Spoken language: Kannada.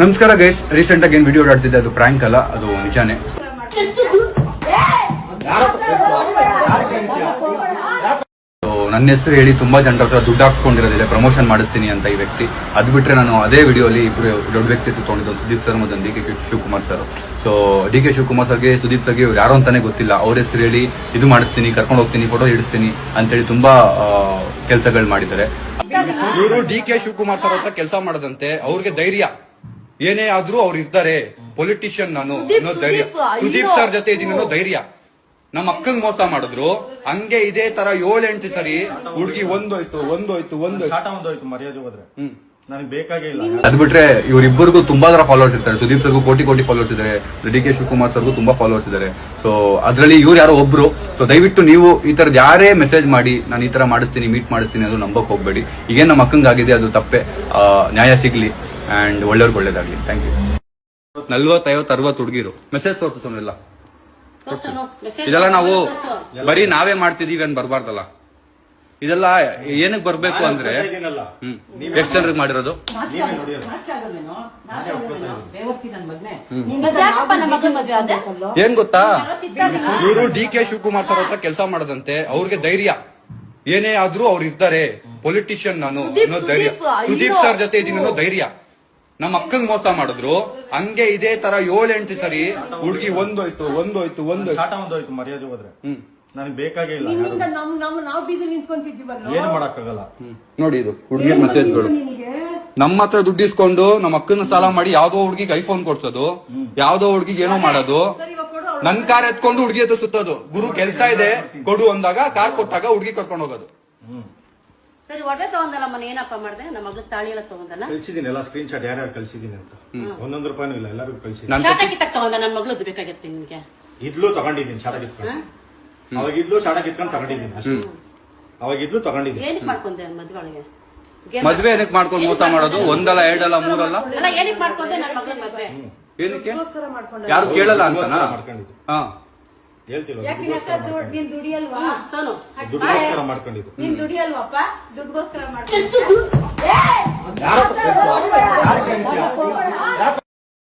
ನಮಸ್ಕಾರ ಗೈಸ್ ರೀಸೆಂಟ್ ಆಗಿ ಏನ್ ವಿಡಿಯೋ ಆಡ್ತಿದ್ದೆ ಅದು ಪ್ರ್ಯಾಂಕ್ ಅಲ್ಲ, ಅದು ನಿಜಾನೇ. ನನ್ನ ಹೆಸರು ಹೇಳಿ ತುಂಬಾ ಜನರ ಹತ್ರ ದುಡ್ಡು ಹಾಕ್ಸ್ಕೊಂಡಿರೋದಿದೆ ಪ್ರಮೋಷನ್ ಮಾಡಿಸ್ತೀನಿ ಅಂತ ಈ ವ್ಯಕ್ತಿ. ಅದು ಬಿಟ್ರೆ ನಾನು ಅದೇ ವಿಡಿಯೋಲಿ ಇಬ್ಬರು ದೊಡ್ಡ ವ್ಯಕ್ತಿ ತೊಗೊಂಡಿದ್ದು ಸುದೀಪ್ ಸರ್ ಮತ್ತು D K Shivakumar sir. So D K Shivakumar ಸರ್ಗೆ, ಸುದೀಪ್ ಸರ್ಗೆ ಇವ್ರು ಯಾರು ಅಂತಾನೆ ಗೊತ್ತಿಲ್ಲ. ಅವ್ರ ಹೆಸರು ಹೇಳಿ, ಇದು ಮಾಡಿಸ್ತೀನಿ, ಕರ್ಕೊಂಡು ಹೋಗ್ತೀನಿ ಫೋಟೋ ಹಿಡಿಸ್ತೀನಿ ಅಂತೇಳಿ ತುಂಬಾ ಕೆಲಸಗಳು ಮಾಡಿದ್ದಾರೆ. ಇವರು ಡಿ ಕೆ ಶಿವಕುಮಾರ್ ಸರ್ ಹತ್ರ ಕೆಲಸ ಮಾಡದಂತೆ, ಅವ್ರಿಗೆ ಧೈರ್ಯ. ಏನೇ ಆದ್ರೂ ಅವ್ರು ಇರ್ತಾರೆ. ಪೊಲಿಟಿಷಿಯನ್ ನಾನು ಅನ್ನೋ ಧೈರ್ಯ. ಸುದೀಪ್, ಸರ್ ಜೊತೆ ಇದೀನಿ ಅನ್ನೋ ಧೈರ್ಯ. ನಮ್ಮ ಅಕ್ಕಂಗ್ ಮೋಸ ಮಾಡಿದ್ರು. ಹಂಗೆ ಇದೇ ತರ ಏಳೆಂಟು ಸರಿ ಹುಡುಗಿ ಒಂದೋಯ್ತು ಒಂದೋಯ್ತು ಒಂದೋಯ್ತು. ಮರ್ಯಾದೆ ಹೋದ್ರೆ. ಹ್ಮ್. ನನಗೆ ಬೇಕಾಗೇ ಇಲ್ಲ. ಅದ್ ಬಿಟ್ರೆ ಇವರಿಬ್ಬರಿಗೂ ತುಂಬಾ ತರ ಫಾಲೋವರ್ಸ್ ಇರ್ತಾರೆ. ಸುದೀಪ್ ಸರ್ಗೂ ಕೋಟಿ ಕೋಟಿ ಫಾಲೋವರ್ಸ್ ಇದಾರೆ. ಡಿ ಕೆ ಶಿವಕುಮಾರ್ ಸರ್ಗೂ ತುಂಬಾ ಫಾಲೋವರ್ಸ್ ಇದಾರೆ. ಸೊ ಅದ್ರಲ್ಲಿ ಇವ್ರು ಯಾರೋ ಒಬ್ರು. ಸೊ ದಯವಿಟ್ಟು ನೀವು ಈ ತರದ್ ಯಾರೇ ಮೆಸೇಜ್ ಮಾಡಿ ನಾನು ಈ ತರ ಮಾಡಿಸ್ತೀನಿ ಮೀಟ್ ಮಾಡಿಸ್ತೀನಿ ಅದು ನಂಬಕ್ ಹೋಗ್ಬೇಡಿ. ಈಗೇನ್ ನಮ್ಮ ಅಕ್ಕಂಗಾಗಿದೆ ಅದು ತಪ್ಪೆ. ನ್ಯಾಯ ಸಿಗ್ಲಿ. ಅಂಡ್ ಒಳ್ಳೆಯವ್ರಿಗೆ ಒಳ್ಳೇದಾಗ್ಲಿ. ಥ್ಯಾಂಕ್ ಯು ನಲ್ವತ್ತೈವತ್ತು ಅರವತ್ತು ಹುಡುಗಿರು. ಮೆಸೇಜ್ ತೋರಿಸೋನೆಲ್ಲ ತೋರ್ಸೋನು, message ಇದೆಲ್ಲ ನಾವು ತೋರ್ಸು. ಬರೀ ನಾವೇ ಮಾಡ್ತಿದೀವಿ ಅಂತ ಬರಬಾರ್ದಲ್ಲ. ಇದೆಲ್ಲ ಏನಕ್ಕೆ ಬರ್ಬೇಕು ಅಂದ್ರೆ ಎಷ್ಟು ಹ್ಮ್. ಎಷ್ಟ್ ಜನರಿಗೆ ಮಾಡಿರೋದು? ಏನ್ ಗೊತ್ತಾ? ಇವರು ಡಿ ಕೆ ಶಿವಕುಮಾರ್ ಸರ್ ಹತ್ರ ಕೆಲಸ ಮಾಡದಂತೆ. ಅವ್ರಿಗೆ ಧೈರ್ಯ. ಏನೇ ಆದ್ರೂ ಅವ್ರು ಇರ್ತಾರೆ. ಪೊಲಿಟಿಷಿಯನ್ ನಾನು ಸುದೀಪ್, ಅನ್ನೋ ಧೈರ್ಯ. ಸುದೀಪ್ ಸರ್ ಜೊತೆ ಇದೀನಿ ಅನ್ನೋ ಧೈರ್ಯ. ನಮ್ಮ ಅಕ್ಕಂಗ್ ಮೋಸ ಮಾಡಿದ್ರು. ಹಂಗೆ ಇದೇ ತರ ಏಳೆಂಟು ಸರಿ ಹುಡುಗಿ ಒಂದೋಯ್ತು ಒಂದೋಯ್ತು ಒಂದೋಯ್ತು. ಶಾಟ ಒಂದೋಯ್ತು ಮರ್ಯಾದೆ ಹೋದ್ರೆ. ಹ್ಮ್. ನನಗೆ ಬೇಕಾಗೇ ಇಲ್ಲ ನಿನ್ನಿಂದ ನಮ್ ನಮ್ ನಾವು ಬೀದಿ ನಿಂತ್ಕೊಂತಿದ್ದೀವಲ್ಲ ಏನು ಮಾಡಕ್ಕಾಗಲ್ಲ. ನೋಡಿ ಇದು ಹುಡುಗಿಯ ಮೆಸೇಜ್ಗಳು ನಿನಗೆ ನಮ್ಮ ಹತ್ರ ದುಡ್ಡು ಇಸ್ಕೊಂಡು ನಮ್ಮ ಅಕ್ಕನ ಸಾಲ ಮಾಡಿ ಯಾವ್ದೋ ಹುಡುಗಿಗೆ ಐಫೋನ್ ಕೊಡ್ಸೋದು ಯಾವ್ದೋ ಹುಡುಗಿಗೆ ಏನೋ ಮಾಡೋದು. ಸರಿ ಇವಾಗ ಕೊಡು ಅವ್ಳು. ನನ್ ಕಾರ್ ಎತ್ಕೊಂಡು ಹುಡುಗಿ ಹತ್ರ ಸುತ್ತೋದು. ಗುರು ಕೆಲ್ಸ ಇದೆ ಕೊಡು ಅಂದಾಗ ಕಾರ್ ಕೊಟ್ಟಾಗ ಹುಡುಗಿ ಕರ್ಕೊಂಡು ಹೋಗೋದು. ಸರಿ ಒಡೆ ತಗೊಂಡಲ್ಲ ಮನೆ ಏನಪ್ಪ ಮಾಡ್ದೆ? ನಮ್ಮ ಮಗ ತಾಳಿ ಎಲ್ಲ ತಗೊಂಡಲ್ಲ? ಕಳ್ಸಿದೀನಿ ಎಲ್ಲ ಸ್ಕ್ರೀನ್ ಶಾಟ್ ಯಾರ್ಯಾರು ಕಳ್ಸಿದೀನಿ ಅಂತ. ಒಂದೊಂದು ರೂಪಾಯಿನೂ ಇಲ್ಲ ಎಲ್ಲರಿಗೂ ಕಳ್ಸಿದೀನಿ ನನ್ ಶಾಟ ಕಿತ್ತಕ್ ತಗೊಂಡ ನನ್ನ ಮಗಳದ್ದು ಬೇಕಾಗಿತ್ತು ನಿನ್ಗೆ. ಇದ್ಲು ತಗೊಂಡಿದ್ದೀನಿ ಶಾಟ ಕಿತ್ಕೊಂಡು ಅವಾಗ ಇದ್ಲು ಶಾಟ ಕಿತ್ಕೊಂಡು ತಗೊಂಡಿದ್ದೀನಿ ಅಷ್ಟೇ. ಅವಾಗ ಇದ್ಲು ತಗೊಂಡಿದ್ದೀನಿ. ಏನಕ್ಕೆ ಮಾಡ್ಕೊಂಡೆ ಮದ್ವೆ ಒಳಗೆ? ಮದ್ವೆ ಏನಕ್ಕೆ ಮಾಡ್ಕೊಂಡು ಮೋಸ ಮಾಡೋದು? ಒಂದಲ್ಲ ಎರಡಲ್ಲ ಮೂರಲ್ಲ? ಅಲ್ಲ ಏನಕ್ ಮಾಡ್ಕೊಂಡೆ ನನ್ನ ಮಗಳ ಮದ್ವೆ? ಏನಕ್ಕೆ? ಯಾರು ಕೇಳಲ್ಲ ಅಂತ ಮಾಡ್ಕೊಂಡಿದ್ದೀನಿ ಮಾಡ್ಕೊಂಡಿದ್ದು. ಹಾ. ಹೇಳ್ತಿಲ್ಲ ಯಾಕೆ ನಿನ್ನ ಹತ್ರ ದುಡ್ಡು- ನೀನ್ ದುಡಿಯಲ್ವಾ? ಸೋನು ದುಡ್ಡಿಗೋಸ್ಕರ ಮಾಡ್ಕೊಂಡಿದ್ದು. ನೀನ್ ದುಡಿಯಲ್ವಪ್ಪ ದುಡ್ಗೋಸ್ಕರ